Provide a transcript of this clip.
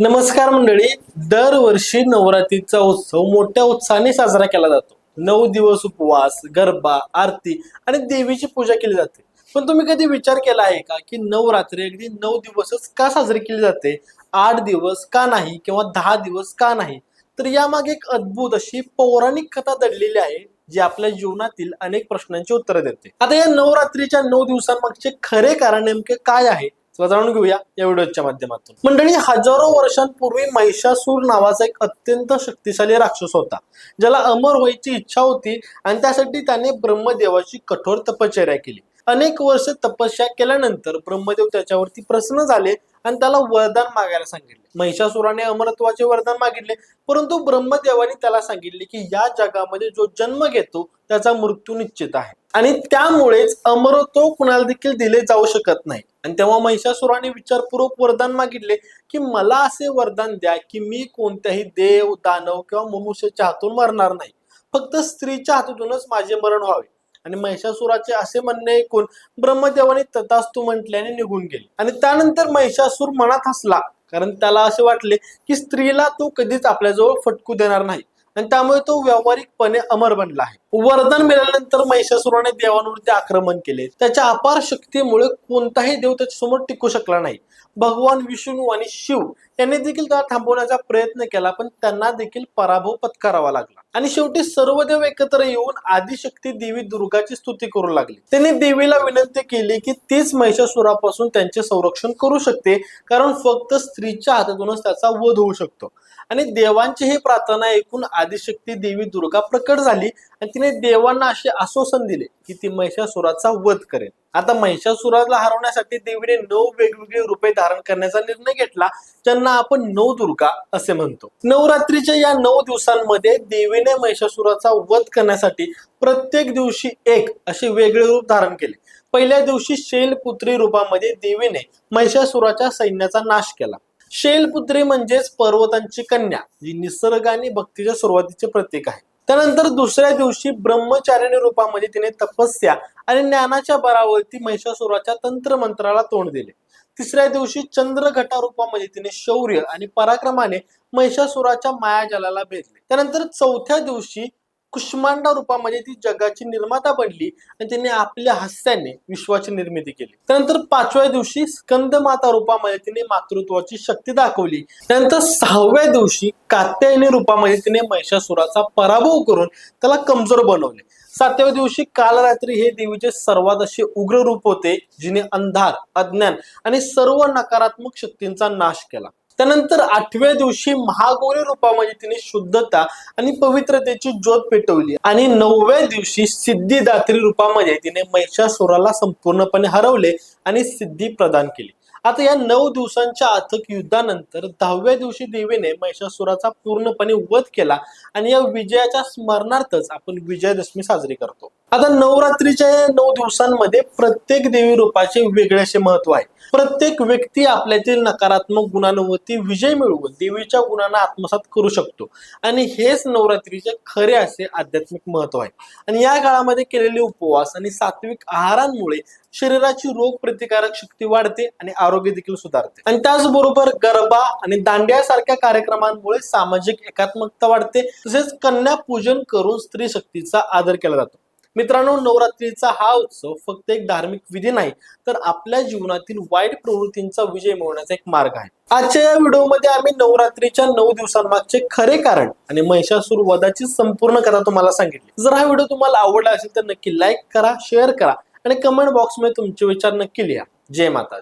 नमस्कार मंडळी. दरवर्षी नवरात्रीचा उत्सव मोठ्या उत्साहाने साजरा केला जातो. नऊ दिवस उपवास गरबा आरती आणि देवीची पूजा केली जाते. पण तुम्ही कधी विचार केला आहे का की नवरात्री अगदी नऊ दिवसच का साजरी केली जाते? आठ दिवस का नाही किंवा दहा दिवस का नाही? तर यामागे एक अद्भुत अशी पौराणिक कथा दडलेली आहे जी आपल्या जीवनातील अनेक प्रश्नांची उत्तरं देते. आता या नवरात्रीच्या नऊ दिवसांमागचे खरे कारण नेमके काय आहे? चला जाणून घेऊया या व्हिडिओच्या माध्यमातून. मंडळी हजारो वर्षांपूर्वी महिषासूर नावाचा एक अत्यंत शक्तिशाली राक्षस होता ज्याला अमर व्हायची इच्छा होती आणि त्यासाठी त्याने ब्रह्मदेवाची कठोर तपश्चर्या केली. अनेक वर्ष तपस्या केल्यानंतर ब्रह्मदेव त्याच्यावरती प्रसन्न झाले आणि त्याला वरदान मागायला सांगितले. महिषासुराने अमरत्वाचे वरदान मागितले परंतु ब्रह्मदेवाने त्याला सांगितले की या जगामध्ये जो जन्म घेतो त्याचा मृत्यू निश्चित आहे. आणि त्यामुळेच अमरत्व कुणाला देखील दिले जाऊ शकत नाही. आणि तेव्हा महिषासुराने विचारपूर्वक वरदान मागितले की मला असे वरदान द्या की मी कोणत्याही देव दानव किंवा मनुष्याच्या हातून मरणार नाही. फक्त स्त्रीच्या हातूनच माझे मरण व्हावे. आणि महिषासुराचे असे म्हणणे ऐकून ब्रह्मदेवाने तथास्तु म्हटल्याने निघून गेले. आणि त्यानंतर महिषासूर मनात हसला कारण त्याला असे वाटले की स्त्रीला तो कधीच आपल्याजवळ फटकू देणार नाही. आणि त्यामुळे तो व्यावहारिकपणे अमर बनला आहे. वरदान मिळाल्यानंतर महिषासुराने देवांवरती आक्रमण केले. त्याच्या अपार शक्तीमुळे कोणताही देव त्याच्यासमोर टिकू शकला नाही. भगवान विष्णू आणि शिव यांनी देखील त्याला थांबवण्याचा प्रयत्न केला पण त्यांना देखील पराभव पत्करावा लागला. आणि शेवटी सर्व देव एकत्र येऊन आदिशक्ती देवी दुर्गाची स्तुती करू लागली. त्यांनी देवीला विनंती केली की तीच महिषासुरापासून त्यांचे संरक्षण करू शकते कारण फक्त स्त्रीच्या हातातूनच त्याचा वध होऊ शकतो. आणि देवांची ही प्रार्थना ऐकून आदिशक्ती देवी दुर्गा प्रकट झाली आणि तिने देवांना असे आश्वासन दिले की ती महिषासुराचा वध करेल आता महिषासुराला हरवण्यासाठी देवीने नऊ वेगवेगळे रूपे धारण करण्याचा निर्णय घेतला. ज्यांना आपण नऊ दुर्गा असे म्हणतो. नवरात्रीच्या या नऊ दिवसांमध्ये देवीने महिषासुराचा वध करण्यासाठी प्रत्येक दिवशी एक असे वेगळे रूप धारण केले. पहिल्या दिवशी शैलपुत्री रूपामध्ये देवीने महिषासुराच्या सैन्याचा नाश केला. शैलपुत्री म्हणजेच पर्वतांची कन्या जी निसर्ग आणि भक्तीच्या सुरुवातीचे प्रतीक आहे. त्यानंतर दुसऱ्या दिवशी ब्रह्मचारिणी रूपामध्ये तिने तपस्या आणि ज्ञानाच्या बरावरती महिषासुराच्या तंत्रमंत्राला तोंड दिले. तिसऱ्या दिवशी चंद्रघटा रूपामध्ये तिने शौर्य आणि पराक्रमाने महिषासुराच्या मायाजालाला भेदले त्यानंतर चौथ्या दिवशी कुष्मांडा रूपामध्ये ती जगाची निर्माता बनली आणि तिने आपल्या हास्याने विश्वाची निर्मिती केली. त्यानंतर पाचव्या दिवशी स्कंदमाता रूपामध्ये तिने मातृत्वाची शक्ती दाखवली. त्यानंतर सहाव्या दिवशी कात्यायनी रूपामध्ये तिने महिषासुराचा पराभव करून त्याला कमजोर बनवले. सातव्या दिवशी काल रात्री हे देवीचे सर्वात असे उग्र रूप होते जिने अंधार अज्ञान आणि सर्व नकारात्मक शक्तींचा नाश केला. त्यानंतर आठव्या दिवशी महागौरी रूपामध्ये तिने शुद्धता आणि पवित्रतेची ज्योत पेटवली. आणि नवव्या दिवशी सिद्धिदात्री रूपामध्ये तिने महिषासुराला संपूर्णपणे हरवले आणि सिद्धी प्रदान केली. आता या नऊ दिवसांच्या अथक युद्धानंतर दहाव्या दिवशी देवीने महिषासुराचा पूर्णपणे वध केला आणि या विजयाच्या स्मरणार्थच आपण विजयादशमी साजरी करतो. आता नवरात्रीच्या या नऊ दिवसांमध्ये प्रत्येक देवी रूपाचे वेगळे असे महत्त्व आहे. प्रत्येक व्यक्ती आपल्यातील नकारात्मक गुणांवरती विजय मिळवून देवीच्या गुणांना आत्मसात करू शकतो. आणि हेच नवरात्रीचे खरे असे आध्यात्मिक महत्त्व आहे. आणि या काळामध्ये केलेले उपवास आणि सात्विक आहारांमुळे शरीराची रोग प्रतिकारक शक्ती वाढते आणि आरोग्य देखील सुधारते. आणि त्याचबरोबर गरबा आणि दांडिया सारख्या कार्यक्रमांमुळे सामाजिक एकात्मकता वाढते. तसेच कन्या पूजन करून स्त्री शक्तीचा आदर केला जातो. मित्रांनो नवरात्रीचा हा उत्सव फक्त एक धार्मिक विधी नाही तर आपल्या जीवनातील वाईट प्रवृत्तींचा विजय मिळवण्याचा एक मार्ग आहे. आजच्या या व्हिडिओमध्ये आम्ही नवरात्रीच्या नऊ दिवसांमागचे खरे कारण आणि महिषासूर वधाची संपूर्ण कथा तुम्हाला सांगितली. जर हा व्हिडिओ तुम्हाला आवडला असेल तर नक्की लाईक करा शेअर करा आणि कमेंट बॉक्समध्ये तुमचे विचार नक्की लिहा. जय माता